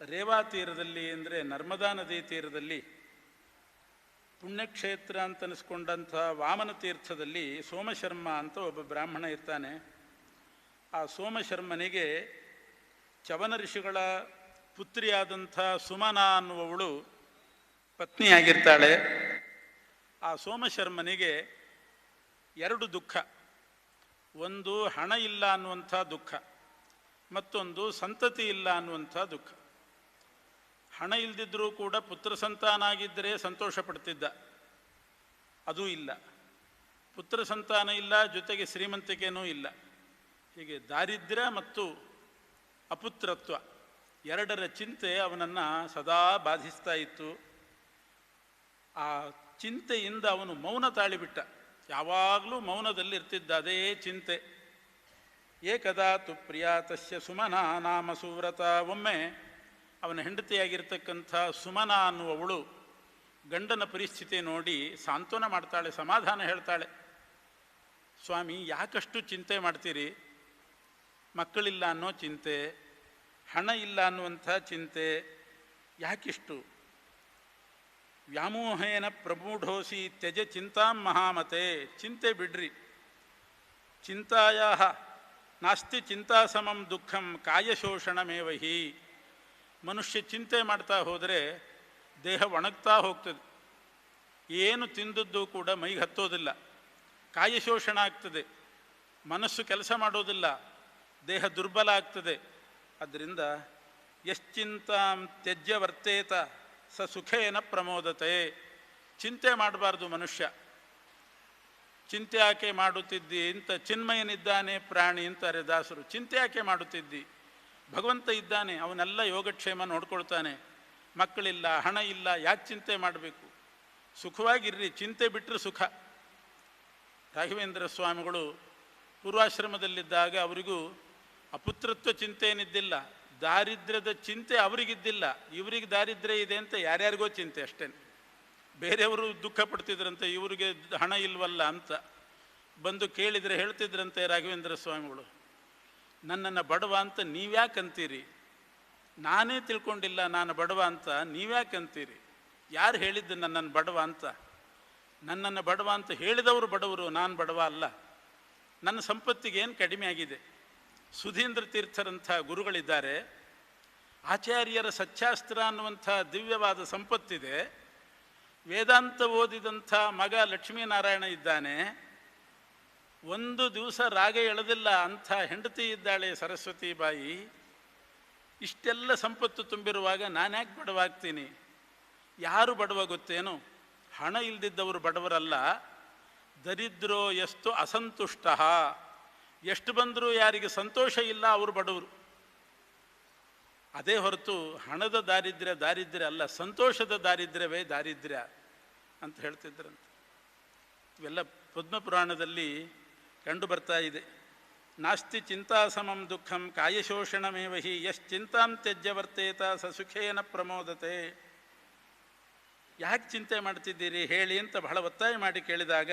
ರೇವಾ ತೀರದಲ್ಲಿ ಅಂದರೆ ನರ್ಮದಾ ನದಿ ತೀರದಲ್ಲಿ ಪುಣ್ಯಕ್ಷೇತ್ರ ಅಂತ ಅನಿಸ್ಕೊಂಡಂಥ ವಾಮನ ತೀರ್ಥದಲ್ಲಿ ಸೋಮಶರ್ಮ ಅಂತ ಒಬ್ಬ ಬ್ರಾಹ್ಮಣ ಇರ್ತಾನೆ. ಆ ಸೋಮಶರ್ಮನಿಗೆ ಚವನ ಋಷಿಗಳ ಪುತ್ರಿಯಾದಂಥ ಸುಮನ ಅನ್ನುವವಳು ಪತ್ನಿಯಾಗಿರ್ತಾಳೆ. ಆ ಸೋಮಶರ್ಮನಿಗೆ ಎರಡು ದುಃಖ. ಒಂದು ಹಣ ಇಲ್ಲ ಅನ್ನುವಂಥ ದುಃಖ, ಮತ್ತೊಂದು ಸಂತತಿ ಇಲ್ಲ ಅನ್ನುವಂಥ ದುಃಖ. ಹಣ ಇಲ್ದಿದ್ರೂ ಕೂಡ ಪುತ್ರ ಸಂತಾನ ಆಗಿದ್ದರೆ ಸಂತೋಷ ಪಡ್ತಿದ್ದ. ಅದೂ ಇಲ್ಲ. ಪುತ್ರ ಸಂತಾನ ಇಲ್ಲ, ಜೊತೆಗೆ ಶ್ರೀಮಂತಿಕೆನೂ ಇಲ್ಲ. ಹೀಗೆ ದಾರಿದ್ರ್ಯ ಮತ್ತು ಅಪುತ್ರತ್ವ ಎರಡರ ಚಿಂತೆ ಅವನನ್ನು ಸದಾ ಬಾಧಿಸ್ತಾ ಇತ್ತು. ಆ ಚಿಂತೆಯಿಂದ ಅವನು ಮೌನ ತಾಳಿಬಿಟ್ಟ. ಯಾವಾಗಲೂ ಮೌನದಲ್ಲಿರ್ತಿದ್ದ ಅದೇ ಚಿಂತೆ. ಏಕದಾ ತು ಪ್ರಿಯ ತಸ್ಯ ಸುಮನ ನಾಮ ಸುವ್ರತ ಒಮ್ಮೆ ಅವನ ಹೆಂಡತಿಯಾಗಿರ್ತಕ್ಕಂಥ ಸುಮನ ಅನ್ನುವವಳು ಗಂಡನ ಪರಿಸ್ಥಿತಿ ನೋಡಿ ಸಾಂತ್ವನ ಮಾಡ್ತಾಳೆ, ಸಮಾಧಾನ ಹೇಳ್ತಾಳೆ. ಸ್ವಾಮಿ, ಯಾಕಷ್ಟು ಚಿಂತೆ ಮಾಡ್ತೀರಿ? ಮಕ್ಕಳಿಲ್ಲ ಅನ್ನೋ ಚಿಂತೆ, ಹಣ ಇಲ್ಲ ಅನ್ನುವಂಥ ಚಿಂತೆ, ಯಾಕಿಷ್ಟು? ವ್ಯಾಮೋಹೇನ ಪ್ರಮೂಢೋಸಿ ತ್ಯಜ ಚಿಂತಾಂ ಮಹಾಮತೆ. ಚಿಂತೆ ಬಿಡ್ರಿ. ಚಿಂತಾಯ ನಾಸ್ತಿ ಚಿಂತಾಸಮಂ ದುಃಖಂ ಕಾಯಶೋಷಣಮೇವ ಹಿ ಮನುಷ್ಯ ಚಿಂತೆ ಮಾಡ್ತಾ ಹೋದರೆ ದೇಹ ಒಣಗ್ತಾ ಹೋಗ್ತದೆ. ಏನು ತಿಂದದ್ದು ಕೂಡ ಮೈಗೆ ಹತ್ತೋದಿಲ್ಲ. ಕಾಯಶೋಷಣ ಆಗ್ತದೆ. ಮನಸ್ಸು ಕೆಲಸ ಮಾಡೋದಿಲ್ಲ. ದೇಹ ದುರ್ಬಲ ಆಗ್ತದೆ. ಅದರಿಂದ ಯಶ್ಚಿಂತಾಂ ತ್ಯಜ್ಯ ವರ್ತೇತ ಸ ಸುಖೇನ ಪ್ರಮೋದತೆ. ಚಿಂತೆ ಮಾಡಬಾರ್ದು ಮನುಷ್ಯ. ಚಿಂತೆ ಯಾಕೆ ಮಾಡುತ್ತಿದ್ದಿ ಇಂಥ ಚಿನ್ಮಯನಿದ್ದಾನೆ ಪ್ರಾಣಿ ಅಂತಾರೆ ದಾಸರು. ಚಿಂತೆ ಯಾಕೆ ಮಾಡುತ್ತಿದ್ದಿ? ಭಗವಂತ ಇದ್ದಾನೆ, ಅವನೆಲ್ಲ ಯೋಗಕ್ಷೇಮ ನೋಡ್ಕೊಳ್ತಾನೆ. ಮಕ್ಕಳಿಲ್ಲ, ಹಣ ಇಲ್ಲ, ಯಾಕೆ ಚಿಂತೆ ಮಾಡಬೇಕು? ಸುಖವಾಗಿರ್ರಿ, ಚಿಂತೆ ಬಿಟ್ಟರೆ ಸುಖ. ರಾಘವೇಂದ್ರ ಸ್ವಾಮಿಗಳು ಪೂರ್ವಾಶ್ರಮದಲ್ಲಿದ್ದಾಗ ಅವರಿಗೂ ಅಪುತ್ರತ್ವ ಚಿಂತೆ ಏನಿದ್ದಿಲ್ಲ, ದಾರಿದ್ರ್ಯದ ಚಿಂತೆ ಅವರಿಗಿದ್ದಿಲ್ಲ. ಇವರಿಗೆ ದಾರಿದ್ರ್ಯ ಇದೆ ಅಂತ ಯಾರ್ಯಾರಿಗೋ ಚಿಂತೆ ಅಷ್ಟೇ. ಬೇರೆಯವರು ದುಃಖ ಪಡ್ತಿದ್ರಂತೆ, ಇವರಿಗೆ ಹಣ ಇಲ್ವಲ್ಲ ಅಂತ ಬಂದು ಕೇಳಿದರೆ ಹೇಳ್ತಿದ್ರಂತೆ ರಾಘವೇಂದ್ರ ಸ್ವಾಮಿಗಳು. ನನ್ನನ್ನು ಬಡವ ಅಂತ ನೀವ್ಯಾಕಂತೀರಿ? ನಾನೇ ತಿಳ್ಕೊಂಡಿಲ್ಲ ನಾನು ಬಡವ ಅಂತ ನೀವ್ಯಾಕಂತೀರಿ? ಯಾರು ಹೇಳಿದ್ದು ನನ್ನನ್ನು ಬಡವ ಅಂತ? ನನ್ನನ್ನು ಬಡವ ಅಂತ ಹೇಳಿದವರು ಬಡವರು, ನಾನು ಬಡವ ಅಲ್ಲ. ನನ್ನ ಸಂಪತ್ತಿಗೆ ಏನು ಕಡಿಮೆ ಆಗಿದೆ? ಸುಧೀಂದ್ರ ತೀರ್ಥರಂಥ ಗುರುಗಳಿದ್ದಾರೆ. ಆಚಾರ್ಯರ ಸತ್ಯಾಸ್ತ್ರ ಅನ್ನುವಂಥ ದಿವ್ಯವಾದ ಸಂಪತ್ತಿದೆ. ವೇದಾಂತ ಓದಿದಂಥ ಮಗ ಲಕ್ಷ್ಮೀನಾರಾಯಣ ಇದ್ದಾನೆ. ಒಂದು ದಿವಸ ರಾಗ ಎಳೆದಿಲ್ಲ ಅಂಥ ಹೆಂಡತಿ ಇದ್ದಾಳೆ ಸರಸ್ವತಿ ಬಾಯಿ, ಇಷ್ಟೆಲ್ಲ ಸಂಪತ್ತು ತುಂಬಿರುವಾಗ ನಾನ್ಯಾಕೆ ಬಡವಾಗ್ತೀನಿ? ಯಾರು ಬಡವ ಗೊತ್ತೇನು? ಹಣ ಇಲ್ದಿದ್ದವರು ಬಡವರಲ್ಲ. ದರಿದ್ರೋ ಎಷ್ಟು ಅಸಂತುಷ್ಟ. ಎಷ್ಟು ಬಂದರೂ ಯಾರಿಗೆ ಸಂತೋಷ ಇಲ್ಲ ಅವರು ಬಡವರು. ಅದೇ ಹೊರತು ಹಣದ ದಾರಿದ್ರ್ಯ ದಾರಿದ್ರ್ಯ ಅಲ್ಲ, ಸಂತೋಷದ ದಾರಿದ್ರ್ಯವೇ ದಾರಿದ್ರ್ಯ ಅಂತ ಹೇಳ್ತಿದ್ರಂತೆ. ಇವೆಲ್ಲ ಪದ್ಮಪುರಾಣದಲ್ಲಿ ಕಂಡು ಬರ್ತಾ ಇದೆ. ನಾಸ್ತಿ ಚಿಂತಾಸಮಂ ದುಃಖಂ ಕಾಯಶೋಷಣಮೇವ ಹಿ, ಯಶ್ಚಿಂತಾಂ ತ್ಯಜ್ಯ ವರ್ತೇತ ಸ ಸುಖೇನ ಪ್ರಮೋದತೆ. ಯಾಕೆ ಚಿಂತೆ ಮಾಡ್ತಿದ್ದೀರಿ? ಹೇಳಿ ಅಂತ ಬಹಳ ಒತ್ತಾಯ ಮಾಡಿ ಕೇಳಿದಾಗ,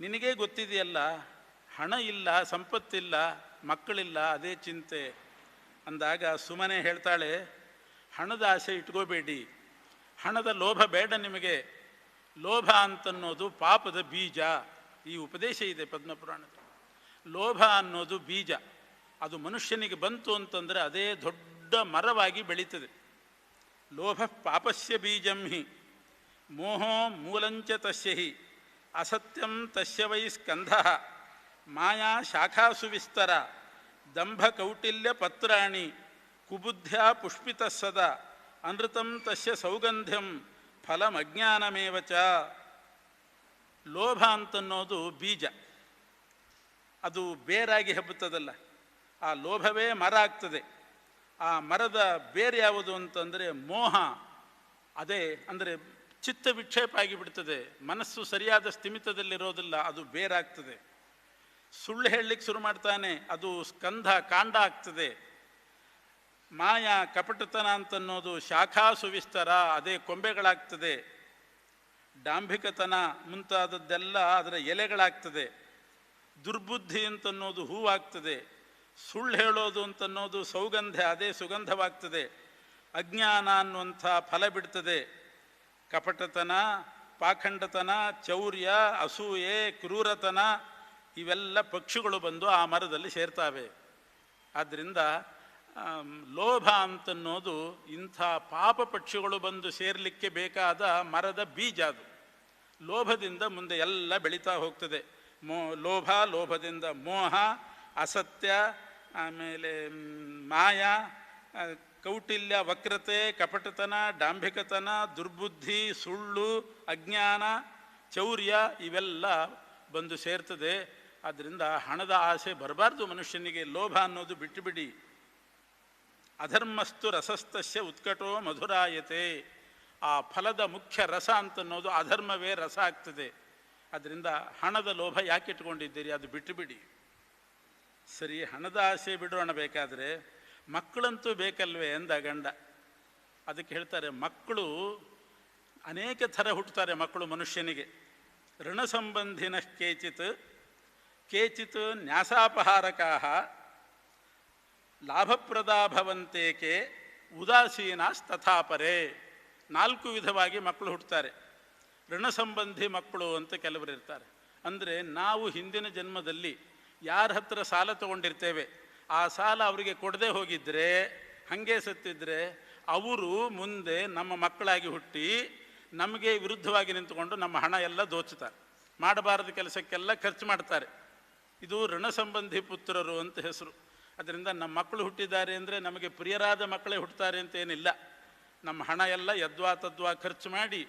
ನಿನಗೇ ಗೊತ್ತಿದೆಯಲ್ಲ, ಹಣ ಇಲ್ಲ, ಸಂಪತ್ತಿಲ್ಲ, ಮಕ್ಕಳಿಲ್ಲ, ಅದೇ ಚಿಂತೆ ಅಂದಾಗ ಸುಮ್ಮನೆ ಹೇಳ್ತಾಳೆ, ಹಣದ ಆಸೆ ಇಟ್ಕೋಬೇಡಿ. ಹಣದ ಲೋಭ ಬೇಡ ನಿಮಗೆ. ಲೋಭ ಅಂತನ್ನೋದು ಪಾಪದ ಬೀಜ. ಈ ಉಪದೇಶ ಇದೆ ಪದ್ಮಪುರಾಣದಲ್ಲಿ ಲೋಭ ಅನ್ನೋದು ಬೀಜ. ಅದು ಮನುಷ್ಯನಿಗೆ ಬಂತು ಅಂತಂದರೆ ಅದೇ ದೊಡ್ಡ ಮರವಾಗಿ ಬೆಳೀತದೆ. ಲೋಭ ಪಾಪಸ್ಯ ಬೀಜಂ ಹಿ. ಮೋಹೋ ಮೂಲಂಚ ತಸ್ಯ ಹಿ. ಅಸತ್ಯಂ ತಸ್ಯ ವೈ ಸ್ಕಂಧ. ಮಾಯಾ ಶಾಖಾಸು ವಿಸ್ತರ. ದಂಭ ಕೌಟಿಲ್ಯ ಪತ್ರಾಣಿ. ಕುಬುದ್ಧ್ಯ ಪುಷ್ಪಿತ ಸದಾ. ಅನೃತಂ ತಸ್ಯ ಸೌಗಂಧ್ಯಂ. ಫಲಮಜ್ಞಾನಮೇವ ಚ. ಲೋಭ ಅಂತನ್ನೋದು ಬೀಜ. ಅದು ಬೇರಾಗಿ ಹಬ್ಬುತ್ತದಲ್ಲ. ಆ ಲೋಭವೇ ಮರ ಆಗ್ತದೆ. ಆ ಮರದ ಬೇರೆ ಯಾವುದು ಅಂತಂದರೆ ಮೋಹ. ಅದೇ ಅಂದರೆ ಚಿತ್ತ ವಿಕ್ಷೇಪ ಆಗಿಬಿಡ್ತದೆ. ಮನಸ್ಸು ಸರಿಯಾದ ಸ್ಥಿಮಿತದಲ್ಲಿರೋದಿಲ್ಲ, ಅದು ಬೇರಾಗ್ತದೆ ಸುಳ್ಳು ಹೇಳಲಿಕ್ಕೆ ಶುರು ಮಾಡ್ತಾನೆ, ಅದು ಸ್ಕಂಧ, ಕಾಂಡ ಆಗ್ತದೆ. ಮಾಯಾ, ಕಪಟತನ ಅಂತನ್ನೋದು ಶಾಖಾ ಸುವಿಸ್ತರ, ಅದೇ ಕೊಂಬೆಗಳಾಗ್ತದೆ. ಡಾಂಭಿಕತನ ಮುಂತಾದದ್ದೆಲ್ಲ ಅದರ ಎಲೆಗಳಾಗ್ತದೆ. ದುರ್ಬುದ್ಧಿ ಅಂತನ್ನೋದು ಹೂವಾಗ್ತದೆ. ಸುಳ್ಳು ಹೇಳೋದು ಅಂತನ್ನೋದು ಸೌಗಂಧ, ಅದೇ ಸುಗಂಧವಾಗ್ತದೆ. ಅಜ್ಞಾನ ಅನ್ನುವಂಥ ಫಲ ಬಿಡ್ತದೆ. ಕಪಟತನ, ಪಾಖಂಡತನ, ಚೌರ್ಯ, ಅಸೂಯೆ, ಕ್ರೂರತನ, ಇವೆಲ್ಲ ಪಕ್ಷಿಗಳು ಬಂದು ಆ ಮರದಲ್ಲಿ ಸೇರ್ತಾವೆ. ಆದ್ದರಿಂದ ಲೋಭ ಅಂತನ್ನೋದು ಇಂಥ ಪಾಪ ಪಕ್ಷಿಗಳು ಬಂದು ಸೇರಲಿಕ್ಕೆ ಬೇಕಾದ ಮರದ ಬೀಜ ಅದು. ಲೋಭದಿಂದ ಮುಂದೆ ಎಲ್ಲ ಬೆಳೀತಾ ಹೋಗ್ತದೆ. ಮೋ, ಲೋಭ, ಲೋಭದಿಂದ ಮೋಹ, ಅಸತ್ಯ, ಆಮೇಲೆ ಮಾಯ ಕೌಟಿಲ್ಯ, ವಕ್ರತೆ, ಕಪಟತನ, ಡಾಂಭಿಕತನ, ದುರ್ಬುದ್ಧಿ, ಸುಳ್ಳು, ಅಜ್ಞಾನ, ಚೌರ್ಯ ಇವೆಲ್ಲ ಬಂದು ಸೇರ್ತದೆ. ಆದ್ದರಿಂದ ಹಣದ ಆಸೆ ಬರಬಾರ್ದು ಮನುಷ್ಯನಿಗೆ. ಲೋಭ ಅನ್ನೋದು ಬಿಟ್ಟು ಬಿಡಿ. ಅಧರ್ಮಸ್ತು ರಸಸ್ತಸ್ಯ ಉತ್ಕಟೋ ಮಧುರಾಯತೆ. ಆ ಫಲದ ಮುಖ್ಯ ರಸ ಅಂತನ್ನೋದು ಅಧರ್ಮವೇ ರಸ ಆಗ್ತದೆ. ಅದರಿಂದ ಹಣದ ಲೋಭ ಯಾಕೆ ಇಟ್ಕೊಂಡಿದ್ದೀರಿ? ಅದು ಬಿಟ್ಟುಬಿಡಿ. ಸರಿ, ಹಣದ ಆಸೆ ಬಿಡೋಣ ಬೇಕಾದರೆ ಮಕ್ಕಳಂತೂ ಬೇಕಲ್ವೇ ಎಂದ ಗಂಡ. ಅದಕ್ಕೆ ಹೇಳ್ತಾರೆ, ಮಕ್ಕಳು ಅನೇಕ ಥರ ಹುಟ್ಟುತ್ತಾರೆ ಮಕ್ಕಳು ಮನುಷ್ಯನಿಗೆ. ಋಣ ಸಂಬಂಧಿನ ಕೇಚಿತ್ ಕೇಚಿತ್ ನ್ಯಾಸಾಪಹಾರಕಾ ಲಾಭಪ್ರದಾ ಭವಂತೇಕೆ ಉದಾಸೀನ ತಥಾಪರೆ ನಾಲ್ಕು ವಿಧವಾಗಿ ಮಕ್ಕಳು ಹುಟ್ಟುತ್ತಾರೆ. ಋಣ ಸಂಬಂಧಿ ಮಕ್ಕಳು ಅಂತ ಕೆಲವರು ಇರ್ತಾರೆ. ಅಂದರೆ ನಾವು ಹಿಂದಿನ ಜನ್ಮದಲ್ಲಿ ಯಾರ ಹತ್ರ ಸಾಲ ತಗೊಂಡಿರ್ತೇವೆ, ಆ ಸಾಲ ಅವರಿಗೆ ಕೊಡದೆ ಹೋಗಿದ್ದರೆ ಹಾಗೆ ಸತ್ತಿದ್ರೆ ಅವರು ಮುಂದೆ ನಮ್ಮ ಮಕ್ಕಳಾಗಿ ಹುಟ್ಟಿ ನಮಗೆ ವಿರುದ್ಧವಾಗಿ ನಿಂತುಕೊಂಡು ನಮ್ಮ ಹಣ ಎಲ್ಲ ದೋಚುತ್ತಾರೆ. ಮಾಡಬಾರದು ಕೆಲಸಕ್ಕೆಲ್ಲ ಖರ್ಚು ಮಾಡ್ತಾರೆ. ಇದು ಋಣ ಸಂಬಂಧಿ ಪುತ್ರರು ಅಂತ ಹೆಸರು. ಅದರಿಂದ ನಮ್ಮ ಮಕ್ಕಳು ಹುಟ್ಟಿದ್ದಾರೆ ಅಂದರೆ ನಮಗೆ ಪ್ರಿಯರಾದ ಮಕ್ಕಳೇ ಹುಟ್ಟುತ್ತಾರೆ ಅಂತ ಏನಿಲ್ಲ. ನಮ್ಮ ಹಣ ಎಲ್ಲ ಯದ್ವಾ ತದ್ವಾ ಖರ್ಚು ಮಾಡಿ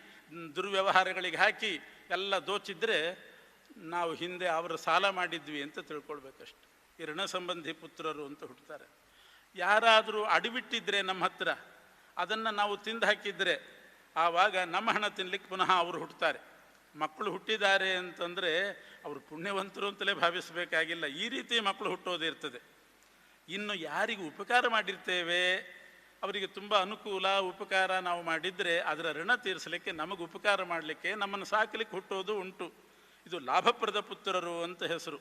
ದುರ್ವ್ಯವಹಾರಗಳಿಗೆ ಹಾಕಿ ಎಲ್ಲ ದೋಚಿದ್ರೆ ನಾವು ಹಿಂದೆ ಅವರು ಸಾಲ ಮಾಡಿದ್ವಿ ಅಂತ ತಿಳ್ಕೊಳ್ಬೇಕಷ್ಟು. ಈ ಋಣ ಸಂಬಂಧಿ ಪುತ್ರರು ಅಂತ ಹುಟ್ಟುತ್ತಾರೆ. ಯಾರಾದರೂ ಅಡಿಬಿಟ್ಟಿದ್ರೆ ನಮ್ಮ ಹತ್ರ, ಅದನ್ನು ನಾವು ತಿಂದು ಹಾಕಿದರೆ ಆವಾಗ ನಮ್ಮ ಹಣ ತಿನ್ಲಿಕ್ಕೆ ಪುನಃ ಅವರು ಹುಟ್ಟುತ್ತಾರೆ. ಮಕ್ಕಳು ಹುಟ್ಟಿದ್ದಾರೆ ಅಂತಂದರೆ ಅವರು ಪುಣ್ಯವಂತರು ಅಂತಲೇ ಭಾವಿಸಬೇಕಾಗಿಲ್ಲ. ಈ ರೀತಿ ಮಕ್ಕಳು ಹುಟ್ಟೋದಿರ್ತದೆ. ಇನ್ನು ಯಾರಿಗೆ ಉಪಕಾರ ಮಾಡಿರ್ತೇವೆ? ಅವರಿಗೆ ತುಂಬ ಅನುಕೂಲ, ಉಪಕಾರ ನಾವು ಮಾಡಿದರೆ ಅದರ ಋಣ ತೀರಿಸಲಿಕ್ಕೆ ನಮಗೆ ಉಪಕಾರ ಮಾಡಲಿಕ್ಕೆ ನಮ್ಮನ್ನು ಸಾಕಲಿಕ್ಕೆ ಹುಟ್ಟೋದು ಉಂಟು. ಇದು ಲಾಭಪ್ರದ ಪುತ್ರರು ಅಂತ ಹೆಸರು.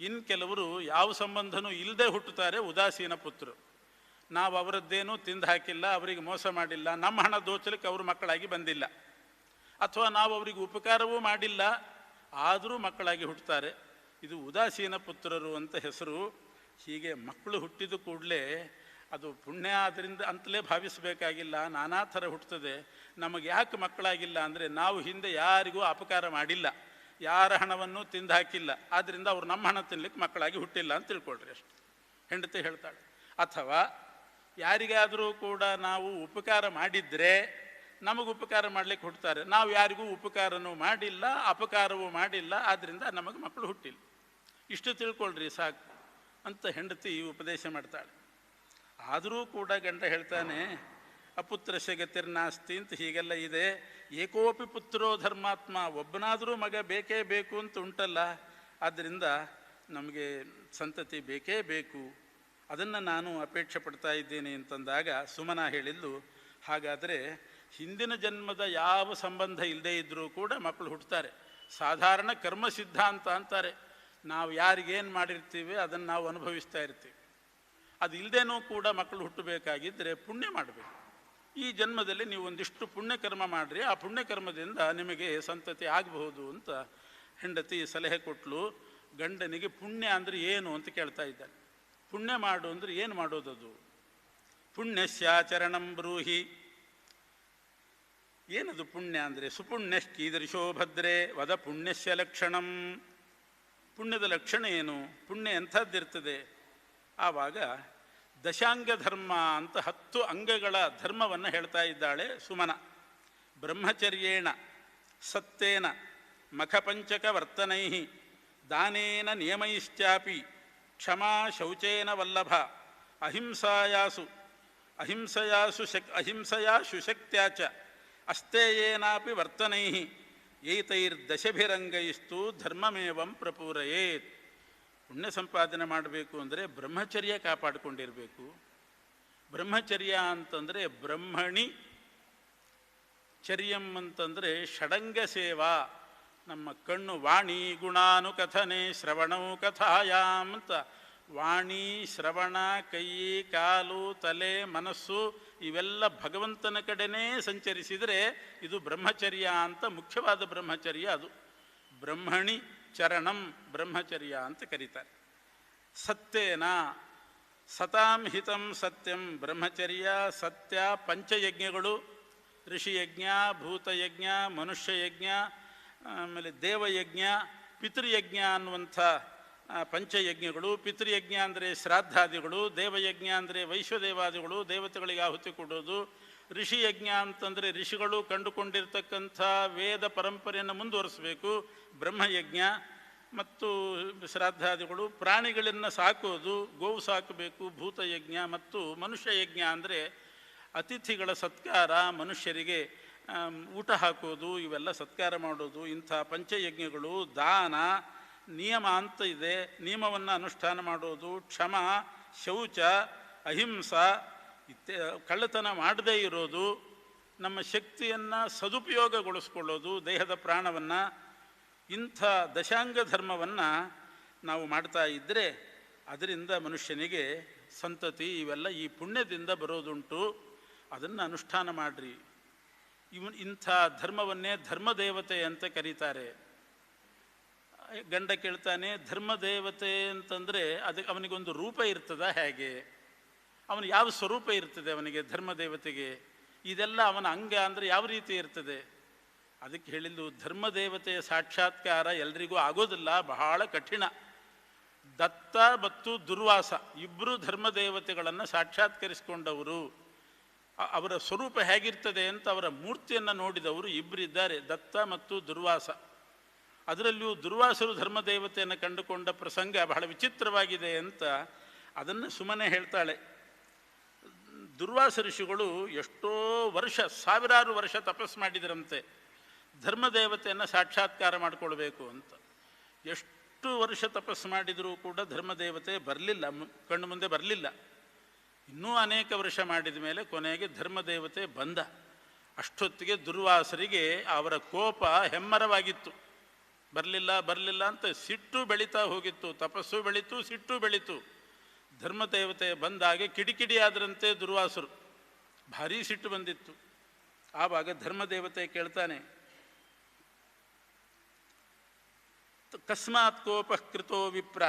ಇನ್ನು ಕೆಲವರು ಯಾವ ಸಂಬಂಧನೂ ಇಲ್ಲದೆ ಹುಟ್ಟುತ್ತಾರೆ ಉದಾಸೀನ ಪುತ್ರರು. ನಾವು ಅವರದ್ದೇನೂ ತಿಂದು ಹಾಕಿಲ್ಲ, ಅವರಿಗೆ ಮೋಸ ಮಾಡಿಲ್ಲ, ನಮ್ಮ ಹಣ ದೋಚಲಿಕ್ಕೆ ಅವರು ಮಕ್ಕಳಾಗಿ ಬಂದಿಲ್ಲ. ಅಥವಾ ನಾವು ಅವರಿಗೆ ಉಪಕಾರವೂ ಮಾಡಿಲ್ಲ, ಆದರೂ ಮಕ್ಕಳಾಗಿ ಹುಟ್ಟುತ್ತಾರೆ. ಇದು ಉದಾಸೀನ ಪುತ್ರರು ಅಂತ ಹೆಸರು. ಹೀಗೆ ಮಕ್ಕಳು ಹುಟ್ಟಿದ ಕೂಡಲೇ ಅದು ಪುಣ್ಯ ಆದ್ದರಿಂದ ಅಂತಲೇ ಭಾವಿಸಬೇಕಾಗಿಲ್ಲ, ನಾನಾ ಥರ ಹುಟ್ಟುತ್ತದೆ. ನಮಗೆ ಯಾಕೆ ಮಕ್ಕಳಾಗಿಲ್ಲ ಅಂದರೆ ನಾವು ಹಿಂದೆ ಯಾರಿಗೂ ಅಪಕಾರ ಮಾಡಿಲ್ಲ, ಯಾರ ಹಣವನ್ನು ತಿಂದು ಹಾಕಿಲ್ಲ ಆದ್ದರಿಂದ ಅವ್ರು ನಮ್ಮ ಹಣ ತಿನ್ಲಿಕ್ಕೆ ಮಕ್ಕಳಾಗಿ ಹುಟ್ಟಿಲ್ಲ ಅಂತ ತಿಳ್ಕೊಳ್ರಿ ಅಷ್ಟು. ಹೆಂಡತಿ ಹೇಳ್ತಾಳೆ, ಅಥವಾ ಯಾರಿಗಾದರೂ ಕೂಡ ನಾವು ಉಪಕಾರ ಮಾಡಿದರೆ ನಮಗೆ ಉಪಕಾರ ಮಾಡಲಿಕ್ಕೆ ಹುಟ್ಟುತ್ತಾರೆ ನಾವು ಯಾರಿಗೂ ಉಪಕಾರನೂ ಮಾಡಿಲ್ಲ, ಅಪಕಾರವೂ ಮಾಡಿಲ್ಲ ಆದ್ದರಿಂದ ನಮಗೆ ಮಕ್ಕಳು ಹುಟ್ಟಿಲ್ಲ. ಇಷ್ಟು ತಿಳ್ಕೊಳ್ರಿ ಸಾಕು. ಅಂತ ಹೆಂಡತಿ ಉಪದೇಶ ಮಾಡ್ತಾಳೆ. ಆದರೂ ಕೂಡ ಗಂಡ ಹೇಳ್ತಾನೆ, ಅಪುತ್ರ ಗತಿರ್ನಾಸ್ತಿ ಅಂತ ಹೀಗೆಲ್ಲ ಇದೆ. ಏಕೋಪಿ ಪುತ್ರೋ ಧರ್ಮಾತ್ಮ, ಒಬ್ಬನಾದರೂ ಮಗ ಬೇಕೇ ಬೇಕು ಅಂತ ಉಂಟಲ್ಲ. ಆದ್ದರಿಂದ ನಮಗೆ ಸಂತತಿ ಬೇಕೇ ಬೇಕು. ಅದನ್ನು ನಾನು ಅಪೇಕ್ಷೆ ಪಡ್ತಾ ಇದ್ದೇನೆ ಅಂತಂದಾಗ ಸುಮನ ಹೇಳಿದ್ದು, ಹಾಗಾದರೆ ಹಿಂದಿನ ಜನ್ಮದ ಯಾವ ಸಂಬಂಧ ಇಲ್ಲದೇ ಇದ್ದರೂ ಕೂಡ ಮಕ್ಕಳು ಹುಟ್ಟುತ್ತಾರೆ ಸಾಧಾರಣ ಕರ್ಮ ಸಿದ್ಧಾಂತ ಅಂತಾರೆ. ನಾವು ಯಾರಿಗೇನು ಮಾಡಿರ್ತೀವಿ, ಅದನ್ನು ನಾವು ಅನುಭವಿಸ್ತಾ ಇರ್ತೀವಿ. ಅದು ಇಲ್ಲದೇನೂ ಕೂಡ ಮಕ್ಕಳು ಹುಟ್ಟಬೇಕಾಗಿದ್ದರೆ ಪುಣ್ಯ ಮಾಡಬೇಕು. ಈ ಜನ್ಮದಲ್ಲಿ ನೀವು ಒಂದಿಷ್ಟು ಪುಣ್ಯಕರ್ಮ ಮಾಡಿರಿ, ಆ ಪುಣ್ಯಕರ್ಮದಿಂದ ನಿಮಗೆ ಸಂತತಿ ಆಗಬಹುದು ಅಂತ ಹೆಂಡತಿ ಸಲಹೆ ಕೊಟ್ಟಲು ಗಂಡನಿಗೆ ಪುಣ್ಯ ಅಂದರೆ ಏನು ಅಂತ ಕೇಳ್ತಾ ಇದ್ದಾನೆ ಪುಣ್ಯ ಮಾಡು ಅಂದರೆ ಏನು ಮಾಡೋದದು? ಪುಣ್ಯಸ್ಯಾಚರಣಂ ಬ್ರೂಹಿ. ಏನದು ಪುಣ್ಯ ಅಂದರೆ? ಸುಪುಣ್ಯಶ್ಚೀದೃಶೋ ಭದ್ರೆ ವದ ಪುಣ್ಯಸ್ಯ ಲಕ್ಷಣಂ. ಪುಣ್ಯದ ಲಕ್ಷಣ ಏನು? ಪುಣ್ಯ ಎಂಥದ್ದಿರ್ತದೆ? ಆವಾಗ ದಶಾಂಗ ಧರ್ಮ ಅಂತ ಹತ್ತು ಅಂಗಗಳ ಧರ್ಮವನ್ನು ಹೇಳ್ತಾ ಇದ್ದಾಳೆ ಸುಮನ. ಬ್ರಹ್ಮಚರ್ಯೇಣ, ಸತ್ತೇನ, ಮಖಪಂಚಕ ವರ್ತನೈ ದಾನೇನ ನಿಯಮೈಶ್ಚಾಪಿ, ಕ್ಷಮಾ ಶೌಚೇನ ವಲ್ಲಭ, ಅಹಿಂಸಾಯಾಸು, ಅಹಿಂಸಯಾಸು ಶಕ್ ಅಹಿಂಸಯಾ ಶುಶಕ್ತ್ಯಾ ಚ ಅಸ್ತೇಯೇನಾಪಿ ವರ್ತನೈ ಏತೈರ್ದಶಭಿರಂಗೈಸ್ತು ಧರ್ಮಮೇವಂ ಪ್ರಪೂರಯೇತ್. ಪುಣ್ಯ ಸಂಪಾದನೆ ಮಾಡಬೇಕು ಅಂದರೆ ಬ್ರಹ್ಮಚರ್ಯ ಕಾಪಾಡಿಕೊಂಡಿರಬೇಕು. ಬ್ರಹ್ಮಚರ್ಯ ಅಂತಂದರೆ ಬ್ರಹ್ಮಣಿ. ಚರ್ಯಂ ಅಂತಂದರೆ ಷಡಂಗ ಸೇವಾ. ನಮ್ಮ ಕಣ್ಣು ವಾಣಿ ಗುಣಾನುಕಥನೆ ಶ್ರವಣವು ಕಥಾಯಾಮ್ ಅಂತ ವಾಣಿ, ಶ್ರವಣ ಕೈ ಕಾಲು, ತಲೆ, ಮನಸ್ಸು ಇವೆಲ್ಲ ಭಗವಂತನ ಕಡೆನೇ ಸಂಚರಿಸಿದರೆ ಇದು ಬ್ರಹ್ಮಚರ್ಯ ಅಂತ ಮುಖ್ಯವಾದ ಬ್ರಹ್ಮಚರ್ಯ ಅದು. ಬ್ರಹ್ಮಣಿ ಚರಣಂ ಬ್ರಹ್ಮಚರ್ಯ ಅಂತ ಕರೀತಾರೆ. ಸತ್ಯೇನ ಸತಾಂ ಹಿತಂ ಸತ್ಯಂ ಬ್ರಹ್ಮಚರ್ಯ, ಸತ್ಯ, ಪಂಚಯಜ್ಞಗಳು, ಋಷಿಯಜ್ಞ, ಭೂತಯಜ್ಞ, ಮನುಷ್ಯಯಜ್ಞ, ಆಮೇಲೆ ದೇವಯಜ್ಞ, ಪಿತೃಯಜ್ಞ ಅನ್ನುವಂಥ ಪಂಚಯಜ್ಞಗಳು, ಪಿತೃಯಜ್ಞ ಅಂದರೆ ಶ್ರಾದ್ದಾದಿಗಳು, ದೇವಯಜ್ಞ ಅಂದರೆ ವೈಶ್ವದೇವಾದಿಗಳು, ದೇವತೆಗಳಿಗೆ ಆಹುತಿ ಕೊಡೋದು. ಋಷಿಯಜ್ಞ ಅಂತಂದರೆ ಋಷಿಗಳು ಕಂಡುಕೊಂಡಿರ್ತಕ್ಕಂಥ ವೇದ ಪರಂಪರೆಯನ್ನು ಮುಂದುವರಿಸಬೇಕು. ಬ್ರಹ್ಮಯಜ್ಞ ಮತ್ತು ಶ್ರಾದ್ದಾದಿಗಳು, ಪ್ರಾಣಿಗಳನ್ನು ಸಾಕೋದು, ಗೋವು ಸಾಕಬೇಕು, ಭೂತಯಜ್ಞ ಮತ್ತು ಮನುಷ್ಯ ಯಜ್ಞ ಅಂದರೆ ಅತಿಥಿಗಳ ಸತ್ಕಾರ, ಮನುಷ್ಯರಿಗೆ ಊಟ ಹಾಕೋದು, ಇವೆಲ್ಲ ಸತ್ಕಾರ ಮಾಡೋದು. ಇಂಥ ಪಂಚಯಜ್ಞಗಳು, ದಾನ ನಿಯಮ ಅಂತ ಇದೆ. ನಿಯಮವನ್ನು ಅನುಷ್ಠಾನ ಮಾಡೋದು, ಕ್ಷಮ, ಶೌಚ, ಅಹಿಂಸ ಇತ್ಯ ಕಳ್ಳತನ ಮಾಡದೇ ಇರೋದು, ನಮ್ಮ ಶಕ್ತಿಯನ್ನು ಸದುಪಯೋಗಗೊಳಿಸ್ಕೊಳ್ಳೋದು, ದೇಹದ ಪ್ರಾಣವನ್ನು, ಇಂಥ ದಶಾಂಗ ಧರ್ಮವನ್ನು ನಾವು ಮಾಡ್ತಾ ಇದ್ದರೆ ಅದರಿಂದ ಮನುಷ್ಯನಿಗೆ ಸಂತತಿ, ಇವೆಲ್ಲ ಈ ಪುಣ್ಯದಿಂದ ಬರೋದುಂಟು. ಅದನ್ನು ಅನುಷ್ಠಾನ ಮಾಡಿರಿ. ಇವ್ ಇಂಥ ಧರ್ಮವನ್ನೇ ಧರ್ಮದೇವತೆ ಅಂತ ಕರೀತಾರೆ. ಗಂಡ ಕೇಳ್ತಾನೆ, ಧರ್ಮದೇವತೆ ಅಂತಂದರೆ ಅದಕ್ಕೆ ಅವನಿಗೊಂದು ರೂಪ ಇರ್ತದ ಹೇಗೆ? ಅವನು ಯಾವ ಸ್ವರೂಪ ಇರ್ತದೆ ಅವನಿಗೆ ಧರ್ಮದೇವತೆಗೆ? ಇದೆಲ್ಲ ಅವನ ಅಂಗ ಅಂದರೆ ಯಾವ ರೀತಿ ಇರ್ತದೆ? ಅದಕ್ಕೆ ಹೇಳಿದ್ದು ಧರ್ಮದೇವತೆಯ ಸಾಕ್ಷಾತ್ಕಾರ ಎಲ್ರಿಗೂ ಆಗೋದಿಲ್ಲ, ಬಹಳ ಕಠಿಣ. ದತ್ತ ಮತ್ತು ದುರ್ವಾಸ ಇಬ್ಬರು ಧರ್ಮದೇವತೆಗಳನ್ನು ಸಾಕ್ಷಾತ್ಕರಿಸಿಕೊಂಡವರು. ಅವರ ಸ್ವರೂಪ ಹೇಗಿರ್ತದೆ ಅಂತ ಅವರ ಮೂರ್ತಿಯನ್ನು ನೋಡಿದವರು ಇಬ್ಬರಿದ್ದಾರೆ ದತ್ತ ಮತ್ತು ದುರ್ವಾಸ. ಅದರಲ್ಲಿಯೂ ದುರ್ವಾಸರು ಧರ್ಮದೇವತೆಯನ್ನು ಕಂಡುಕೊಂಡ ಪ್ರಸಂಗ ಬಹಳ ವಿಚಿತ್ರವಾಗಿದೆ ಅಂತ ಅದನ್ನು ಸುಮ್ಮನೆ ಹೇಳ್ತಾಳೆ. ದುರ್ವಾಸ ಋಷಿಗಳು ಎಷ್ಟೋ ವರ್ಷ, ಸಾವಿರಾರು ವರ್ಷ ತಪಸ್ಸು ಮಾಡಿದರಂತೆ. ಧರ್ಮದೇವತೆಯನ್ನು ಸಾಕ್ಷಾತ್ಕಾರ ಮಾಡಿಕೊಳ್ಬೇಕು ಅಂತ. ಎಷ್ಟು ವರ್ಷ ತಪಸ್ಸು ಮಾಡಿದರೂ ಕೂಡ ಧರ್ಮದೇವತೆ ಬರಲಿಲ್ಲ ಕಣ್ಣು ಮುಂದೆ ಬರಲಿಲ್ಲ. ಇನ್ನೂ ಅನೇಕ ವರ್ಷ ಮಾಡಿದ ಮೇಲೆ ಕೊನೆಗೆ ಧರ್ಮದೇವತೆ ಬಂದ. ಅಷ್ಟೊತ್ತಿಗೆ ದುರ್ವಾಸರಿಗೆ ಅವರ ಕೋಪ ಹೆಮ್ಮರವಾಗಿತ್ತು. ಬರಲಿಲ್ಲ ಬರಲಿಲ್ಲ ಅಂತ ಸಿಟ್ಟು ಬೆಳೀತಾ ಹೋಗಿತ್ತು. ತಪಸ್ಸು ಬೆಳೀತು, ಸಿಟ್ಟು ಬೆಳೀತು. ಧರ್ಮದೇವತೆ ಬಂದಾಗೆ ಕಿಡಿಕಿಡಿಯಾದ್ರಂತೆ ದುರ್ವಾಸರು. ಭಾರೀ ಸಿಟ್ಟು ಬಂದಿತ್ತು. ಆವಾಗ ಧರ್ಮದೇವತೆ ಕೇಳ್ತಾನೆ, ಕಸ್ಮಾತ್ ಕೋಪ ಕೃತೋ ವಿಪ್ರ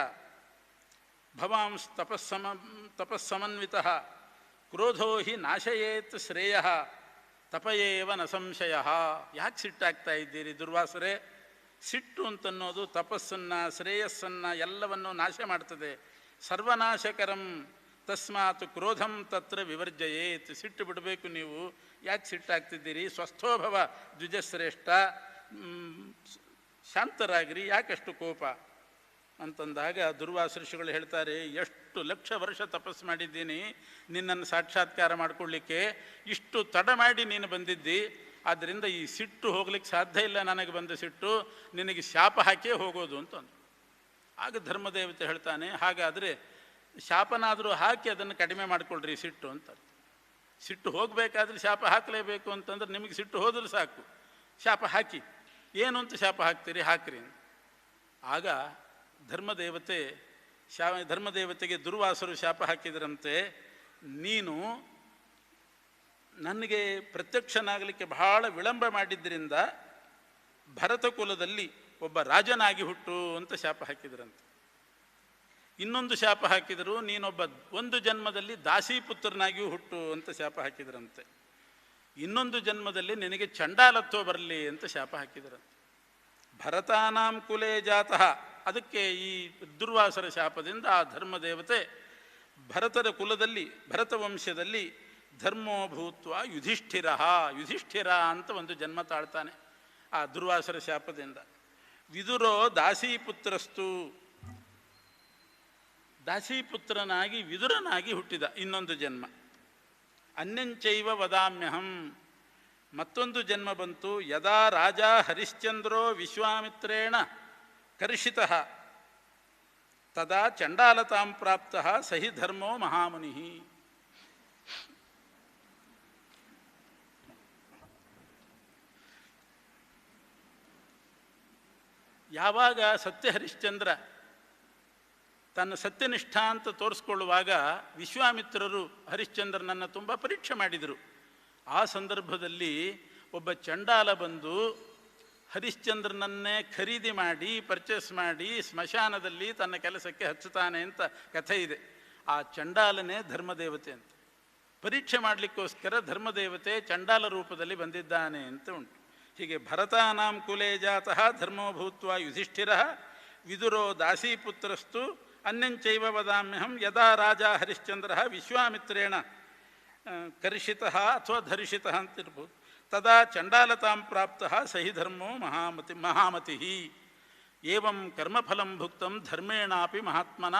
ಭವಾಂಸ್ ತಪಸ್ಸಮ, ತಪಸ್ಸಮನ್ವಿತ, ಕ್ರೋಧೋ ಹಿ ನಾಶಯೇತ್ ಶ್ರೇಯ, ತಪಯೇವ ನ ಸಂಶಯ. ಯಾಕೆ ಸಿಟ್ಟಾಗ್ತಾ ಇದ್ದೀರಿ ದುರ್ವಾಸರೇ? ಸಿಟ್ಟು ಅಂತನ್ನೋದು ತಪಸ್ಸನ್ನು, ಶ್ರೇಯಸ್ಸನ್ನು ಎಲ್ಲವನ್ನು ನಾಶ ಮಾಡ್ತದೆ. ಸರ್ವನಾಶಕರಂ ತಸ್ಮಾತ್ ಕ್ರೋಧಂ ತತ್ರ ವಿವರ್ಜಯೇತ್. ಸಿಟ್ಟು ಬಿಡಬೇಕು ನೀವು. ಯಾಕೆ ಸಿಟ್ಟಾಗ್ತಿದ್ದೀರಿ? ಸ್ವಸ್ಥೋಭವ ದ್ವಿಜಶ್ರೇಷ್ಠ. ಶಾಂತರಾಗಿರಿ. ಯಾಕಷ್ಟು ಕೋಪ? ಅಂತಂದಾಗ ದುರ್ವಾಸ ಋಷಿಗಳು ಹೇಳ್ತಾರೆ, ಎಷ್ಟು ಲಕ್ಷ ವರ್ಷ ತಪಸ್ಸು ಮಾಡಿದ್ದೀನಿ. ನಿನ್ನನ್ನು ಸಾಕ್ಷಾತ್ಕಾರ ಮಾಡಿಕೊಳ್ಳಿಕ್ಕೆ. ಇಷ್ಟು ತಡ ಮಾಡಿ ನೀನು ಬಂದಿದ್ದಿ. ಆದ್ದರಿಂದ ಈ ಸಿಟ್ಟು ಹೋಗ್ಲಿಕ್ಕೆ ಸಾಧ್ಯ ಇಲ್ಲ ನನಗೆ ಬಂದ ಸಿಟ್ಟು, ನಿನಗೆ ಶಾಪ ಹಾಕೇ ಹೋಗೋದು ಅಂತ. ಆಗ ಧರ್ಮದೇವತೆ ಹೇಳ್ತಾನೆ, ಹಾಗಾದರೆ ಶಾಪನಾದರೂ ಹಾಕಿ ಅದನ್ನು ಕಡಿಮೆ ಮಾಡಿಕೊಳ್ಳ್ರಿ ಸಿಟ್ಟು ಅಂತ ಸಿಟ್ಟು ಹೋಗಬೇಕಾದ್ರೆ ಶಾಪ ಹಾಕಲೇಬೇಕು ಅಂತಂದ್ರೆ ನಿಮಗೆ ಸಿಟ್ಟು ಹೋದರೂ ಸಾಕು ಶಾಪ ಹಾಕಿ, ಏನು ಅಂತ ಶಾಪ ಹಾಕ್ತೀರಿ ಹಾಕ್ರಿ. ಆಗ ಧರ್ಮದೇವತೆ, ಶಾ ಧರ್ಮದೇವತೆಗೆ ದುರ್ವಾಸರು ಶಾಪ ಹಾಕಿದರಂತೆ, ನೀನು ನನಗೆ ಪ್ರತ್ಯಕ್ಷನಾಗಲಿಕ್ಕೆ ಬಹಳ ವಿಳಂಬ ಮಾಡಿದ್ದರಿಂದ ಭರತ ಕುಲದಲ್ಲಿ ಒಬ್ಬ ರಾಜನಾಗಿ ಹುಟ್ಟು ಅಂತ ಶಾಪ ಹಾಕಿದ್ರಂತೆ. ಇನ್ನೊಂದು ಶಾಪ ಹಾಕಿದರು, ನೀನೊಬ್ಬ ಒಂದು ಜನ್ಮದಲ್ಲಿ ದಾಸೀಪುತ್ರನಾಗಿಯೂ ಹುಟ್ಟು ಅಂತ ಶಾಪ ಹಾಕಿದ್ರಂತೆ. ಇನ್ನೊಂದು ಜನ್ಮದಲ್ಲಿ ನಿನಗೆ ಚಂಡಾಲತ್ವ ಬರಲಿ ಅಂತ ಶಾಪ ಹಾಕಿದ್ರಂತೆ. ಭರತಾನಾಂ ಕುಲೇ ಜಾತಃ. ಅದಕ್ಕೆ ಈ ದುರ್ವಾಸರ ಶಾಪದಿಂದ ಆ ಧರ್ಮದೇವತೆ ಭರತರ ಕುಲದಲ್ಲಿ, ಭರತ ವಂಶದಲ್ಲಿ ಧರ್ಮೋ ಭೂತ್ವ ಯುಧಿಷ್ಠಿರ ಯುಧಿಷ್ಠಿರ ಅಂತ ಒಂದು ಜನ್ಮ ತಾಳ್ತಾನೆ ಆ ದುರ್ವಾಸರ ಶಾಪದಿಂದ. ವಿದುರೋ ದಾಸೀಪುತ್ರಸ್ತು ದಾಸೀಪುತ್ರನಾಗಿ ವಿದುರನಾಗಿ ಹುಟ್ಟಿದ ಇನ್ನೊಂದು ಜನ್ಮ. ಅನ್ಯಂಚೈವ ವದಾಮ್ಯಹಂ. ಮತ್ತೊಂದು ಜನ್ಮ ಬಂತು, ಯದಾ ರಾಜ ಹರಿಶ್ಚಂದ್ರೋ ವಿಶ್ವಾಮಿತ್ರೇಣ ಕರ್ಷಿತ. ತದಾ ಚಂಡಾಲತಾಂ ಪ್ರಾಪ್ತ, ಸಹಿ ಧರ್ಮೋ ಮಹಾಮುನಿ. ಯಾವಾಗ ಸತ್ಯ ಹರಿಶ್ಚಂದ್ರ ತನ್ನ ಸತ್ಯನಿಷ್ಠ ಅಂತ ತೋರಿಸ್ಕೊಳ್ಳುವಾಗ ವಿಶ್ವಾಮಿತ್ರರು ಹರಿಶ್ಚಂದ್ರನನ್ನು ತುಂಬ ಪರೀಕ್ಷೆ ಮಾಡಿದರು. ಆ ಸಂದರ್ಭದಲ್ಲಿ ಒಬ್ಬ ಚಂಡಾಲ ಬಂದು ಹರಿಶ್ಚಂದ್ರನನ್ನೇ ಖರೀದಿ ಮಾಡಿ ಪರ್ಚೇಸ್ ಮಾಡಿ, ಸ್ಮಶಾನದಲ್ಲಿ ತನ್ನ ಕೆಲಸಕ್ಕೆ ಹಚ್ಚುತ್ತಾನೆ ಅಂತ ಕಥೆ ಇದೆ. ಆ ಚಂಡಾಲನೇ ಧರ್ಮದೇವತೆ ಅಂತ. ಪರೀಕ್ಷೆ ಮಾಡಲಿಕ್ಕೋಸ್ಕರ ಧರ್ಮದೇವತೆ ಚಂಡಾಲ ರೂಪದಲ್ಲಿ ಬಂದಿದ್ದಾನೆ ಅಂತ ಉಂಟು. ಹೀಗೆ ಭರತಾನಾಂ ಕುಲೇ ಜಾತಃ ಧರ್ಮೋ ಭೂತ್ವ ಯುಧಿಷ್ಠಿರ ವಿದುರೋ ದಾಸೀಪುತ್ರಸ್ತು ಅನ್ಯಂಚೈವ ವದಾಮ್ಯಹಂ ಯದಾ ರಾಜ ಹರಿಶ್ಚಂದ್ರ ವಿಶ್ವಾಮಿತ್ರೇಣ ಕರಿಷಿತಃ ಅಥವಾ ಧರಿಷಿತಃ ಅಂತಿರ್ಬೋದು. ತದಾ ಚಂಡಾಲತಾಂ ಪ್ರಾಪ್ತ ಸಹಿ ಧರ್ಮೋ ಮಹಾಮತಿ ಮಹಾಮತಿ ಏವಂ ಕರ್ಮಫಲಂ ಭುಕ್ತಂ ಧರ್ಮೇಣಾಪಿ ಮಹಾತ್ಮನ,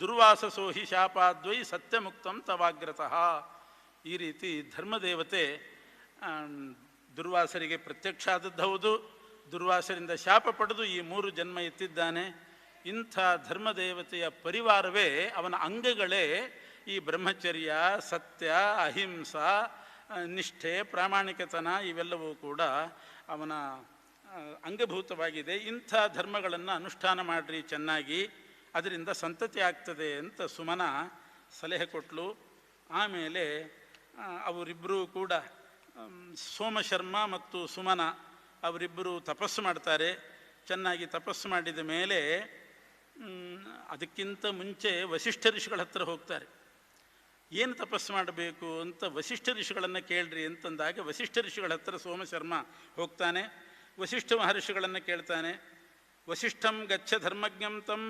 ದುರ್ವಾಸಸೋ ಹಿ ಶಾಪಾದ್ವೈ ಸತ್ಯಮುಕ್ತಂ ತವಾಗ್ರತಃ. ಈ ರೀತಿ ಧರ್ಮದೇವತೆ ದುರ್ವಾಸರಿಗೆ ಪ್ರತ್ಯಕ್ಷ ಆದದ್ದು ಹೌದು, ದುರ್ವಾಸರಿಂದ ಶಾಪ ಪಡೆದು ಈ ಮೂರು ಜನ್ಮ ಎತ್ತಿದ್ದಾನೆ. ಇಂಥ ಧರ್ಮದೇವತೆಯ ಪರಿವಾರವೇ ಅವನ ಅಂಗಗಳೇ ಈ ಬ್ರಹ್ಮಚರ್ಯ, ಸತ್ಯ, ಅಹಿಂಸಾ ನಿಷ್ಠೆ, ಪ್ರಾಮಾಣಿಕತನ ಇವೆಲ್ಲವೂ ಕೂಡ ಅವನ ಅಂಗಭೂತವಾಗಿದೆ. ಇಂಥ ಧರ್ಮಗಳನ್ನು ಅನುಷ್ಠಾನ ಮಾಡಿರಿ ಚೆನ್ನಾಗಿ, ಅದರಿಂದ ಸಂತತಿ ಆಗ್ತದೆ ಅಂತ ಸುಮನ ಸಲಹೆ ಕೊಟ್ಟಲು ಆಮೇಲೆ ಅವರಿಬ್ಬರೂ ಕೂಡ ಸೋಮಶರ್ಮ ಮತ್ತು ಸುಮನ ಅವರಿಬ್ಬರು ತಪಸ್ಸು ಮಾಡ್ತಾರೆ. ಚೆನ್ನಾಗಿ ತಪಸ್ಸು ಮಾಡಿದ ಮೇಲೆ ಅದಕ್ಕಿಂತ ಮುಂಚೆ ವಸಿಷ್ಠ ಋಷಿಗಳ ಹತ್ರ ಹೋಗ್ತಾರೆ. ಏನು ತಪಸ್ಸು ಮಾಡಬೇಕು ಅಂತ ವಸಿಷ್ಠ ಋಷಿಗಳನ್ನು ಕೇಳ್ರಿ ಅಂತಂದಾಗ ವಸಿಷ್ಠ ಋಷಿಗಳ ಹತ್ರ ಸೋಮಶರ್ಮ ಹೋಗ್ತಾನೆ. ವಸಿಷ್ಠ ಮಹರ್ಷಿಗಳನ್ನು ಕೇಳ್ತಾನೆ. ವಸಿಷ್ಠಂ ಗಚ್ಚ ಧರ್ಮಜ್ಞಂ ತಂ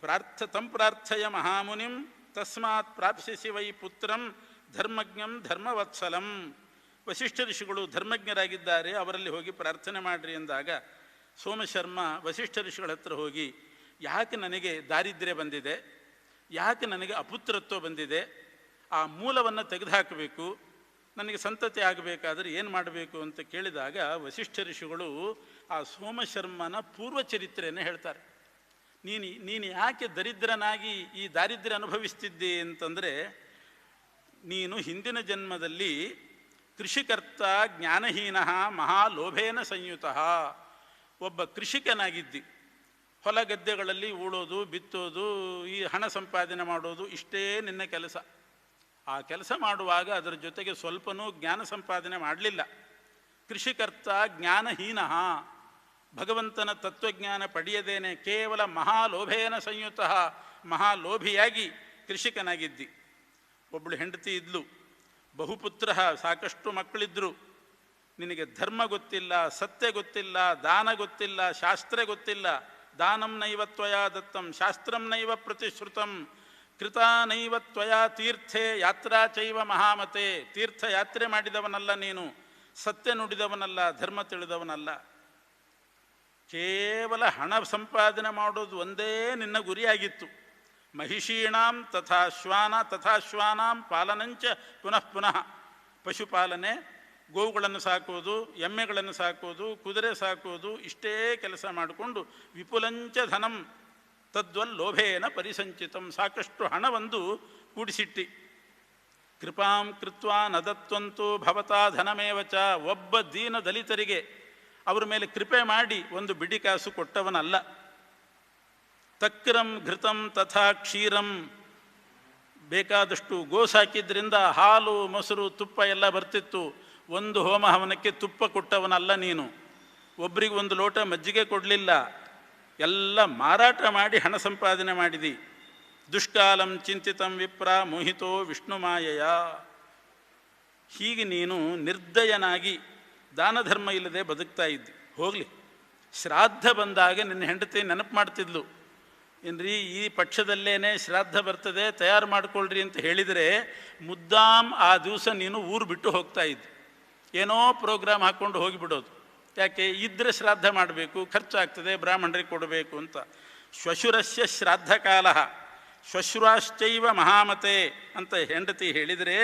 ಪ್ರಾರ್ಥ, ತಂ ಪ್ರಾರ್ಥಯ ಮಹಾಮುನಿಂ, ತಸ್ಮಾತ್ ಪ್ರಾಪ್ಸಿಸಿ ವೈ ಪುತ್ರಂ ಧರ್ಮಜ್ಞಂ ಧರ್ಮವತ್ಸಲಂ. ವಸಿಷ್ಠ ಋಷಿಗಳು ಧರ್ಮಜ್ಞರಾಗಿದ್ದಾರೆ, ಅವರಲ್ಲಿ ಹೋಗಿ ಪ್ರಾರ್ಥನೆ ಮಾಡ್ರಿ ಎಂದಾಗ ಸೋಮಶರ್ಮ ವಸಿಷ್ಠ ಋಷಿಗಳ ಹತ್ರ ಹೋಗಿ, ಯಾಕೆ ನನಗೆ ದಾರಿದ್ರ್ಯ ಬಂದಿದೆ? ಯಾಕೆ ನನಗೆ ಅಪುತ್ರತ್ವ ಬಂದಿದೆ? ಆ ಮೂಲವನ್ನು ತೆಗೆದುಹಾಕಬೇಕು, ನನಗೆ ಸಂತತಿ ಆಗಬೇಕಾದ್ರೆ ಏನು ಮಾಡಬೇಕು ಅಂತ ಕೇಳಿದಾಗ ವಸಿಷ್ಠ ಋಷಿಗಳು ಆ ಸೋಮಶರ್ಮನ ಪೂರ್ವ ಚರಿತ್ರೆಯನ್ನು ಹೇಳ್ತಾರೆ. ನೀನು ನೀನು ಯಾಕೆ ದರಿದ್ರನಾಗಿ ಈ ದಾರಿದ್ರ್ಯ ಅನುಭವಿಸ್ತಿದ್ದೆ ಅಂತಂದರೆ, ನೀನು ಹಿಂದಿನ ಜನ್ಮದಲ್ಲಿ ಕೃಷಿಕರ್ತ ಜ್ಞಾನಹೀನ ಮಹಾಲೋಭೇನ ಸಂಯುತ. ಒಬ್ಬ ಕೃಷಿಕನಾಗಿದ್ದಿ. ಹೊಲ ಗದ್ದೆಗಳಲ್ಲಿ ಉಳೋದು ಬಿತ್ತೋದು, ಈ ಹಣ ಸಂಪಾದನೆ ಮಾಡೋದು ಇಷ್ಟೇ ನಿನ್ನ ಕೆಲಸ. ಆ ಕೆಲಸ ಮಾಡುವಾಗ ಅದರ ಜೊತೆಗೆ ಸ್ವಲ್ಪನೂ ಜ್ಞಾನ ಸಂಪಾದನೆ ಮಾಡಲಿಲ್ಲ. ಕೃಷಿಕರ್ತ ಜ್ಞಾನಹೀನ. ಭಗವಂತನ ತತ್ವಜ್ಞಾನ ಪಡೆಯದೇನೆ ಕೇವಲ ಮಹಾಲೋಭೇನ ಸಂಯುತ. ಮಹಾಲೋಭಿಯಾಗಿ ಕೃಷಿಕನಾಗಿದ್ದಿ. ಒಬ್ಬಳು ಹೆಂಡತಿ ಇದ್ಲು. ಬಹುಪುತ್ರ ಸಾಕಷ್ಟು ಮಕ್ಕಳಿದ್ರು. ನಿನಗೆ ಧರ್ಮ ಗೊತ್ತಿಲ್ಲ, ಸತ್ಯ ಗೊತ್ತಿಲ್ಲ, ದಾನ ಗೊತ್ತಿಲ್ಲ, ಶಾಸ್ತ್ರ ಗೊತ್ತಿಲ್ಲ. ದಾನಂ ನೈವ ತ್ವಯಾ ದತ್ತಂ, ಶಾಸ್ತ್ರಂ ನೈವ ಪ್ರತಿಶ್ರುತಂ. ಕೃತ ನೈವ ತ್ವಯಾ ತೀರ್ಥೆ ಯಾತ್ರಾ ಚೈವ ಮಹಾಮತೆ. ತೀರ್ಥ ಯಾತ್ರೆ ಮಾಡಿದವನಲ್ಲ ನೀನು, ಸತ್ಯ ನುಡಿದವನಲ್ಲ, ಧರ್ಮ ತಿಳಿದವನಲ್ಲ. ಕೇವಲ ಹಣ ಸಂಪಾದನೆ ಮಾಡೋದು ಒಂದೇ ನಿನ್ನ ಗುರಿಯಾಗಿತ್ತು. ಮಹಿಷೀಣಾಂ ತಥಾ ಶ್ವಾನ, ತಥಾ ಶ್ವಾನಾಂ ಪಾಲನಂಚ ಪುನಃ ಪುನಃ. ಪಶುಪಾಲನೆ, ಗೋವುಗಳನ್ನು ಸಾಕೋದು ಎಮ್ಮೆಗಳನ್ನು ಸಾಕೋದು ಕುದುರೆ ಸಾಕೋದು ಇಷ್ಟೇ ಕೆಲಸ ಮಾಡಿಕೊಂಡು ವಿಪುಲಂಚ ಧನಂ ತದ್ವಲ್ ಲೋಭೇನ ಪರಿಸಂಚಿತಂ. ಸಾಕಷ್ಟು ಹಣವೊಂದು ಕೂಡಿಸಿಟ್ಟಿ. ಕೃಪಾಂ ಕೃತ್ವ ನದತ್ವಂತೂ ಭವತಾ ಧನಮೇವಚ ಒಬ್ಬ ದೀನ ದಲಿತರಿಗೆ. ಅವರ ಮೇಲೆ ಕೃಪೆ ಮಾಡಿ ಒಂದು ಬಿಡಿ ಕಾಸು ಕೊಟ್ಟವನಲ್ಲ. ತಕ್ರಂ ಘೃತಂ ತಥಾ ಕ್ಷೀರಂ. ಬೇಕಾದಷ್ಟು ಗೋಸಾಕಿದ್ರಿಂದ ಹಾಲು, ಮೊಸರು, ತುಪ್ಪ ಎಲ್ಲ ಬರ್ತಿತ್ತು. ಒಂದು ಹೋಮ ಹವನಕ್ಕೆ ತುಪ್ಪ ಕೊಟ್ಟವನಲ್ಲ ನೀನು. ಒಬ್ರಿಗೆ ಒಂದು ಲೋಟ ಮಜ್ಜಿಗೆ ಕೊಡಲಿಲ್ಲ. ಎಲ್ಲ ಮಾರಾಟ ಮಾಡಿ ಹಣ ಸಂಪಾದನೆ ಮಾಡಿದಿ. ದುಷ್ಕಾಲಂ ಚಿಂತಿತಂ ವಿಪ್ರ ಮೋಹಿತೋ ವಿಷ್ಣು ಮಾಯೆಯ. ಹೀಗೆ ನೀನು ನಿರ್ದಯನಾಗಿ ದಾನ ಧರ್ಮ ಇಲ್ಲದೆ ಬದುಕ್ತಾ ಇದ್ದಿ. ಹೋಗಲಿ. ಶ್ರಾದ್ದ ಬಂದಾಗ ನಿನ್ನ ಹೆಂಡತಿ ನೆನಪು ಮಾಡ್ತಿದ್ಲು. ಏನ್ರಿ, ಈ ಪಕ್ಷದಲ್ಲೇನೆ ಶ್ರಾದ್ದ ಬರ್ತದೆ, ತಯಾರು ಮಾಡ್ಕೊಳ್ರಿ ಅಂತ ಹೇಳಿದರೆ ಮುದ್ದಾಮ್ ಆ ದಿವಸ ನೀನು ಊರು ಬಿಟ್ಟು ಹೋಗ್ತಾ ಇದ್ದೆ. ಏನೋ ಪ್ರೋಗ್ರಾಮ್ ಹಾಕ್ಕೊಂಡು ಹೋಗಿಬಿಡೋದು. ಯಾಕೆ? ಇದ್ರೆ ಶ್ರಾದ್ದ ಮಾಡಬೇಕು, ಖರ್ಚಾಗ್ತದೆ, ಬ್ರಾಹ್ಮಣರಿಗೆ ಕೊಡಬೇಕು ಅಂತ. ಶ್ವಶುರಸ್ಯ ಶ್ರಾದ್ದ ಕಾಲ. ಶ್ವಶುರಾಶ್ಚೈವ ಮಹಾಮತೆ ಅಂತ ಹೆಂಡತಿ ಹೇಳಿದರೆ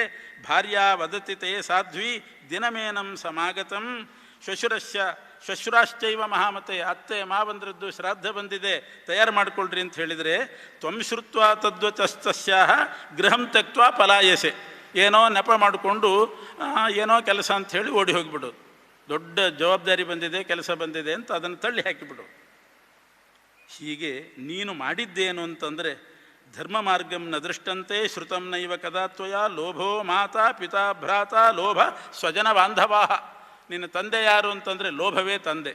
ಭಾರ್ಯಾ ವದತಿ ತೇ ಸಾಧ್ವಿ ದಿನಮೇನಂ ಸಮಾಗತಂ. ಶ್ವಶುರಸ್ಯ ಶ್ವಶ್ರುರಾಶ್ಚೈವ ಮಹಾಮತೆ, ಅತ್ತೆ ಮಾ ಬಂದ್ರದ್ದು ಶ್ರಾದ್ದ ಬಂದಿದೆ, ತಯಾರು ಮಾಡಿಕೊಳ್ಳ್ರಿ ಅಂತ ಹೇಳಿದರೆ, ತ್ವಂ ಶ್ರುತ್ವ ತದ್ವತಸ್ತಸ್ಯಾಹ ಗೃಹಂ ತಕ್ವ ಪಲಾಯಸೆ. ಏನೋ ನೆಪ ಮಾಡಿಕೊಂಡು ಏನೋ ಕೆಲಸ ಅಂತ ಓಡಿ ಹೋಗಿಬಿಡು. ದೊಡ್ಡ ಜವಾಬ್ದಾರಿ ಬಂದಿದೆ, ಕೆಲಸ ಬಂದಿದೆ ಅಂತ ಅದನ್ನು ತಳ್ಳಿ ಹಾಕಿಬಿಡು. ಹೀಗೆ ನೀನು ಮಾಡಿದ್ದೇನು ಅಂತಂದರೆ, ಧರ್ಮ ಮಾರ್ಗಂ ನ ದೃಷ್ಟಂತೆ ಶ್ರುತಂ ನೈವ ಕದಾ ತ್ವಯ ಲೋಭೋ ಮಾತಾ ಪಿತಾ ಭ್ರಾತ ಲೋಭ ಸ್ವಜನ ಬಾಂಧವಾ ನಿನ್ನ ತಂದೆ ಯಾರು ಅಂತಂದರೆ ಲೋಭವೇ ತಂದೆ.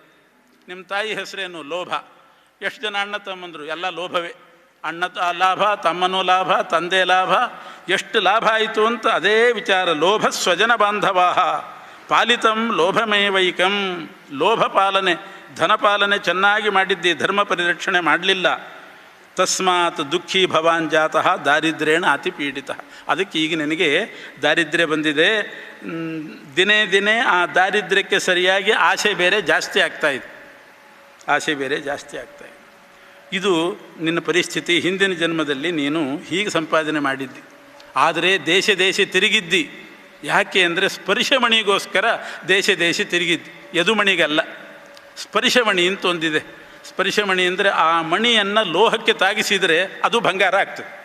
ನಿಮ್ಮ ತಾಯಿ ಹೆಸರೇನು? ಲೋಭ. ಎಷ್ಟು ಜನ ಅಣ್ಣ ತಮ್ಮಂದರು? ಎಲ್ಲ ಲೋಭವೇ. ಅಣ್ಣ ಲಾಭ, ತಮ್ಮನೂ ಲಾಭ, ತಂದೆ ಲಾಭ. ಎಷ್ಟು ಲಾಭ ಆಯಿತು ಅಂತ ಅದೇ ವಿಚಾರ. ಲೋಭ ಸ್ವಜನ ಬಾಂಧವಾ ಪಾಲಿತಂ ಲೋಭಮೇವೈಕಂ. ಲೋಭ ಪಾಲನೆ ಧನಪಾಲನೆ ಚೆನ್ನಾಗಿ ಮಾಡಿದ್ದಿ, ಧರ್ಮ ಪರಿರಕ್ಷಣೆ ಮಾಡಲಿಲ್ಲ. ತಸ್ಮಾತ್ ದುಃಖಿ ಭವಾನ್ ಜಾತಃ ದಾರಿದ್ರ್ಯೇಣ ಅತಿ ಪೀಡಿತ. ಅದಕ್ಕೆ ಈಗ ನಿನಗೆ ದಾರಿದ್ರ್ಯ ಬಂದಿದೆ. ದಿನೇ ದಿನೇ ಆ ದಾರಿದ್ರ್ಯಕ್ಕೆ ಸರಿಯಾಗಿ ಆಸೆ ಬೇರೆ ಜಾಸ್ತಿ ಆಗ್ತಾ ಇದೆ. ಆಸೆ ಬೇರೆ ಜಾಸ್ತಿ ಆಗ್ತಾ ಇದೆ. ಇದು ನಿನ್ನ ಪರಿಸ್ಥಿತಿ. ಹಿಂದಿನ ಜನ್ಮದಲ್ಲಿ ನೀನು ಹೀಗೆ ಸಂಪಾದನೆ ಮಾಡಿದ್ದಿ. ಆದರೆ ದೇಶ ದೇಶ ತಿರುಗಿದ್ದಿ. ಯಾಕೆ ಅಂದರೆ ಸ್ಪರ್ಶಮಣಿಗೋಸ್ಕರ ದೇಶ ದೇಶ ತಿರುಗಿದ್ದಿ. ಯದುಮಣಿಗಲ್ಲ. ಸ್ಪರ್ಶಮಣಿ ಅಂತ ಒಂದಿದೆ. ಸ್ಪರ್ಶಮಣಿ ಅಂದರೆ ಆ ಮಣಿಯನ್ನು ಲೋಹಕ್ಕೆ ತಾಗಿಸಿದರೆ ಅದು ಬಂಗಾರ ಆಗ್ತದೆ.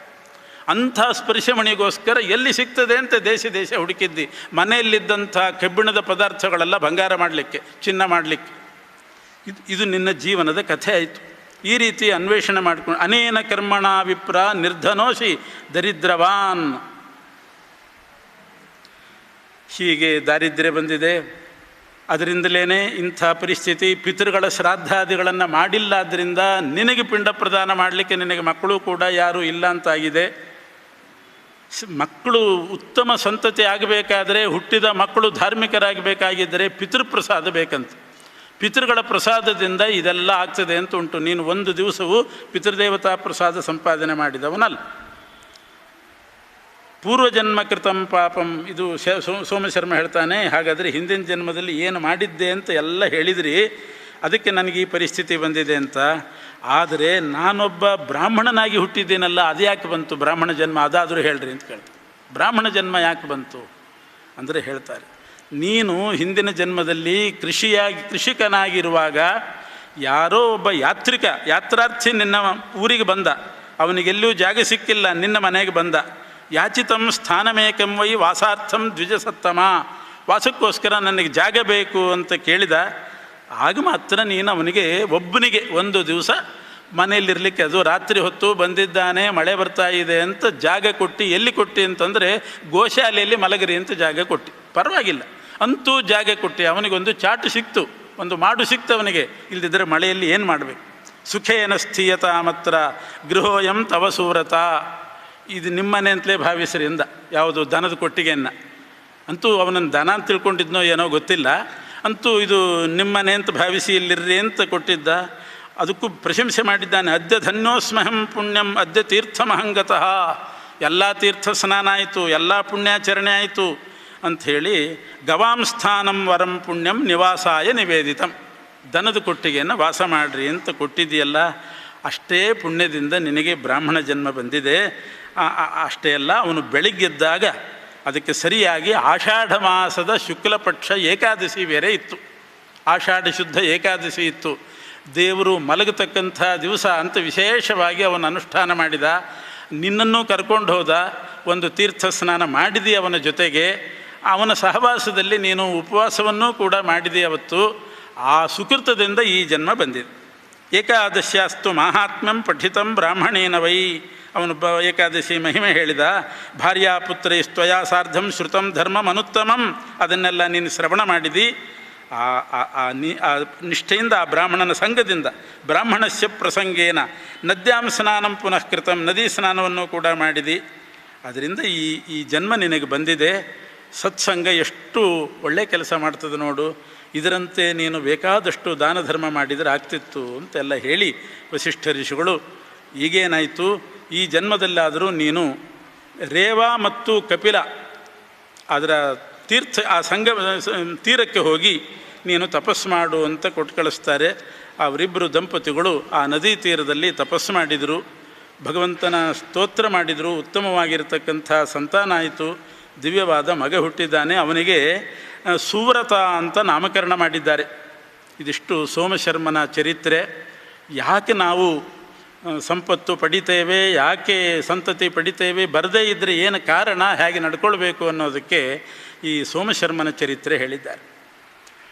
ಅಂಥ ಸ್ಪರ್ಶಮಣಿಗೋಸ್ಕರ ಎಲ್ಲಿ ಸಿಗ್ತದೆ ಅಂತ ದೇಶ ದೇಶ ಹುಡುಕಿದ್ದಿ. ಮನೆಯಲ್ಲಿದ್ದಂಥ ಕಬ್ಬಿಣದ ಪದಾರ್ಥಗಳೆಲ್ಲ ಬಂಗಾರ ಮಾಡಲಿಕ್ಕೆ, ಚಿನ್ನ ಮಾಡಲಿಕ್ಕೆ. ಇದು ಇದು ನಿನ್ನ ಜೀವನದ ಕಥೆ ಆಯಿತು. ಈ ರೀತಿ ಅನ್ವೇಷಣೆ ಮಾಡಿಕೊಂಡು, ಅನೇನ ಕರ್ಮಣ ವಿಪ್ರ ನಿರ್ಧನೋಷಿ ದರಿದ್ರವಾನ್. ಹೀಗೆ ದಾರಿದ್ರ್ಯ ಬಂದಿದೆ. ಅದರಿಂದಲೇ ಇಂಥ ಪರಿಸ್ಥಿತಿ ಪಿತೃಗಳ ಶ್ರಾದ್ದಾದಿಗಳನ್ನು ಮಾಡಿಲ್ಲ ಆದ್ದರಿಂದ ನಿನಗೆ ಪಿಂಡ ಪ್ರದಾನ ಮಾಡಲಿಕ್ಕೆ ನಿನಗೆ ಮಕ್ಕಳು ಕೂಡ ಯಾರೂ ಇಲ್ಲ ಅಂತಾಗಿದೆ. ಮಕ್ಕಳು ಉತ್ತಮ ಸಂತತಿ ಆಗಬೇಕಾದರೆ ಹುಟ್ಟಿದ ಮಕ್ಕಳು ಧಾರ್ಮಿಕರಾಗಬೇಕಾಗಿದ್ದರೆ ಪಿತೃಪ್ರಸಾದ ಬೇಕಂತ. ಪಿತೃಗಳ ಪ್ರಸಾದದಿಂದ ಇದೆಲ್ಲ ಆಗ್ತದೆ ಅಂತ ಉಂಟು. ನೀನು ಒಂದು ದಿವಸವೂ ಪಿತೃದೇವತಾ ಪ್ರಸಾದ ಸಂಪಾದನೆ ಮಾಡಿದವನಲ್ಲ. ಪೂರ್ವಜನ್ಮ ಕೃತಂ ಪಾಪಂ, ಇದು ಸೋಮಶರ್ಮ ಹೇಳ್ತಾನೆ, ಹಾಗಾದರೆ ಹಿಂದಿನ ಜನ್ಮದಲ್ಲಿ ಏನು ಮಾಡಿದ್ದೆ ಅಂತ ಎಲ್ಲ ಹೇಳಿದ್ರಿ, ಅದಕ್ಕೆ ನನಗೆ ಈ ಪರಿಸ್ಥಿತಿ ಬಂದಿದೆ ಅಂತ. ಆದರೆ ನಾನೊಬ್ಬ ಬ್ರಾಹ್ಮಣನಾಗಿ ಹುಟ್ಟಿದ್ದೇನಲ್ಲ, ಅದು ಯಾಕೆ ಬಂತು? ಬ್ರಾಹ್ಮಣ ಜನ್ಮ, ಅದಾದರೂ ಹೇಳ್ರಿ ಅಂತ ಕೇಳ್ತಾರೆ. ಬ್ರಾಹ್ಮಣ ಜನ್ಮ ಯಾಕೆ ಬಂತು? ಅಂದರೆ ಹೇಳ್ತಾರೆ, ನೀನು ಹಿಂದಿನ ಜನ್ಮದಲ್ಲಿ ಕೃಷಿಯಾಗಿ, ಕೃಷಿಕನಾಗಿರುವಾಗ ಯಾರೋ ಒಬ್ಬ ಯಾತ್ರಿಕ, ಯಾತ್ರಾರ್ಥಿ ನಿನ್ನ ಊರಿಗೆ ಬಂದ ಅವನಿಗೆಲ್ಲೂ ಜಾಗ ಸಿಕ್ಕಿಲ್ಲ, ನಿನ್ನ ಮನೆಗೆ ಬಂದ. ಯಾಚಿತಂ ಸ್ಥಾನಮೇಕಂ ವೈ ವಾಸಾರ್ಥಂ ದ್ವಿಜಸತ್ತಮ. ವಾಸಕ್ಕೋಸ್ಕರ ನನಗೆ ಜಾಗ ಬೇಕು ಅಂತ ಕೇಳಿದ. ಆಗ ಮಾತ್ರ ನೀನು ಅವನಿಗೆ ಒಬ್ಬನಿಗೆ ಒಂದು ದಿವಸ ಮನೆಯಲ್ಲಿರಲಿಕ್ಕೆ ಅದು ರಾತ್ರಿ ಹೊತ್ತು ಬಂದಿದ್ದಾನೆ, ಮಳೆ ಬರ್ತಾ ಇದೆ ಅಂತ ಜಾಗ ಕೊಟ್ಟು ಎಲ್ಲಿ ಕೊಟ್ಟಿ ಅಂತಂದರೆ ಗೋಶಾಲೆಯಲ್ಲಿ ಮಲಗರಿ ಅಂತ ಜಾಗ ಕೊಟ್ಟು. ಪರವಾಗಿಲ್ಲ. ಅಂತೂ ಜಾಗ ಕೊಟ್ಟು. ಅವನಿಗೊಂದು ಚಾಟು ಸಿಕ್ತು. ಒಂದು ಮಾಡು ಸಿಕ್ತು ಅವನಿಗೆ. ಇಲ್ಲದಿದ್ದರೆ ಮಳೆಯಲ್ಲಿ ಏನು ಮಾಡಬೇಕು? ಸುಖೇನ ಸ್ಥೀಯತಾ ಮಾತ್ರ ಗೃಹೋಯಂ ತವ ಸೂರತ ಇದು ನಿಮ್ಮನೆ ಅಂತಲೇ ಭಾವಿಸ್ರಿ ಅಂದ ಯಾವುದು ದನದ ಕೊಟ್ಟಿಗೆಯನ್ನು. ಅಂತೂ ಅವನನ್ನು ದನ ಅಂತ ತಿಳ್ಕೊಂಡಿದ್ನೋ ಏನೋ ಗೊತ್ತಿಲ್ಲ. ಅಂತೂ ಇದು ನಿಮ್ಮನೆ ಅಂತ ಭಾವಿಸಿ ಇಲ್ಲಿರ್ರಿ ಅಂತ ಕೊಟ್ಟಿದ್ದ. ಅದಕ್ಕೂ ಪ್ರಶಂಸೆ ಮಾಡಿದ್ದಾನೆ. ಅದ್ಯ ಧನ್ಯೋಸ್ಮಹಂ ಪುಣ್ಯಂ, ಅದ್ಯ ತೀರ್ಥಮಹಂಗತಃ. ಎಲ್ಲ ತೀರ್ಥ ಸ್ನಾನ ಆಯಿತು, ಎಲ್ಲ ಪುಣ್ಯಾಚರಣೆ ಆಯಿತು ಅಂಥೇಳಿ ಗವಾಂ ಸ್ಥಾನಂ ವರಂ ಪುಣ್ಯಂ ನಿವಾಸಾಯ ನಿವೇದಿತಂ. ದನದ ಕೊಟ್ಟಿಗೆಯನ್ನು ವಾಸ ಮಾಡ್ರಿ ಅಂತ ಕೊಟ್ಟಿದೆಯಲ್ಲ ಅಷ್ಟೇ ಪುಣ್ಯದಿಂದ ನಿನಗೆ ಬ್ರಾಹ್ಮಣ ಜನ್ಮ ಬಂದಿದೆ. ಅಷ್ಟೇ ಅಲ್ಲ, ಅವನು ಬೆಳಿಗ್ಗೆದ್ದಾಗ ಅದಕ್ಕೆ ಸರಿಯಾಗಿ ಆಷಾಢ ಮಾಸದ ಶುಕ್ಲಪಕ್ಷ ಏಕಾದಶಿ ಬೇರೆ ಇತ್ತು. ಆಷಾಢ ಶುದ್ಧ ಏಕಾದಶಿ ಇತ್ತು. ದೇವರು ಮಲಗತಕ್ಕಂಥ ದಿವಸ ಅಂತ ವಿಶೇಷವಾಗಿ ಅವನು ಅನುಷ್ಠಾನ ಮಾಡಿದ. ನಿನ್ನನ್ನು ಕರ್ಕೊಂಡು ಹೋದ, ಒಂದು ತೀರ್ಥ ಸ್ನಾನ ಮಾಡಿದಿ ಅವನ ಜೊತೆಗೆ. ಅವನ ಸಹವಾಸದಲ್ಲಿ ನೀನು ಉಪವಾಸವನ್ನೂ ಕೂಡ ಮಾಡಿದಿ ಅವತ್ತು. ಆ ಸುಕೃತದಿಂದ ಈ ಜನ್ಮ ಬಂದಿದೆ. ಏಕಾದಶ್ಯಾಸ್ತು ಮಹಾತ್ಮ್ಯಂ ಪಠಿತಂ ಬ್ರಾಹ್ಮಣೇನ ವೈ. ಅವನು ಬ ಏಕಾದಶಿ ಮಹಿಮೆ ಹೇಳಿದ, ಭಾರ್ಯಾ ಪುತ್ರಿ ಸ್ತ್ವಯಾ ಸಾರ್ಧಂ ಶ್ರುತಂ ಧರ್ಮಂ ಅನುತ್ತಮಂ. ಅದನ್ನೆಲ್ಲ ನೀನು ಶ್ರವಣ ಮಾಡಿದಿ. ಆ ಆ ನಿಷ್ಠೆಯಿಂದ ಆ ಬ್ರಾಹ್ಮಣನ ಸಂಘದಿಂದ, ಬ್ರಾಹ್ಮಣಸ್ಯ ಪ್ರಸಂಗೇನ, ನದ್ಯಾಂ ಸ್ನಾನಂ ಪುನಃ ಕೃತಂ, ನದಿ ಸ್ನಾನವನ್ನು ಕೂಡ ಮಾಡಿದಿ. ಅದರಿಂದ ಈ ಈ ಜನ್ಮ ನಿನಗೆ ಬಂದಿದೆ. ಸತ್ಸಂಗ ಎಷ್ಟು ಒಳ್ಳೆಯ ಕೆಲಸ ಮಾಡ್ತದೆ ನೋಡು. ಇದರಂತೆ ನೀನು ಬೇಕಾದಷ್ಟು ದಾನ ಧರ್ಮ ಮಾಡಿದರೆ ಆಗ್ತಿತ್ತು ಅಂತೆಲ್ಲ ಹೇಳಿ ವಸಿಷ್ಠ ಋಷಿಗಳು, ಈಗೇನಾಯಿತು? ಈ ಜನ್ಮದಲ್ಲಾದರೂ ನೀನು ರೇವಾ ಮತ್ತು ಕಪಿಲ, ಅದರ ತೀರ್ಥ, ಆ ಸಂಗ ತೀರಕ್ಕೆ ಹೋಗಿ ನೀನು ತಪಸ್ಸು ಮಾಡು ಅಂತ ಕೊಟ್ಟು ಕಳಿಸ್ತಾರೆ. ಅವರಿಬ್ಬರು ದಂಪತಿಗಳು ಆ ನದಿ ತೀರದಲ್ಲಿ ತಪಸ್ಸು ಮಾಡಿದರು. ಭಗವಂತನ ಸ್ತೋತ್ರ ಮಾಡಿದರು. ಉತ್ತಮವಾಗಿರತಕ್ಕಂಥ ಸಂತಾನ ಆಯಿತು. ದಿವ್ಯವಾದ ಮಗ ಹುಟ್ಟಿದ್ದಾನೆ. ಅವನಿಗೆ ಸುವ್ರತ ಅಂತ ನಾಮಕರಣ ಮಾಡಿದ್ದಾರೆ. ಇದಿಷ್ಟು ಸೋಮಶರ್ಮನ ಚರಿತ್ರೆ. ಯಾಕೆ ನಾವು ಸಂಪತ್ತು ಪಡಿತೇವೆ, ಯಾಕೆ ಸಂತತಿ ಪಡಿತೇವೆ, ಬರದೇ ಇದ್ದರೆ ಏನು ಕಾರಣ, ಹೇಗೆ ನಡ್ಕೊಳ್ಬೇಕು ಅನ್ನೋದಕ್ಕೆ ಈ ಸೋಮಶರ್ಮನ ಚರಿತ್ರೆ ಹೇಳಿದ್ದಾರೆ.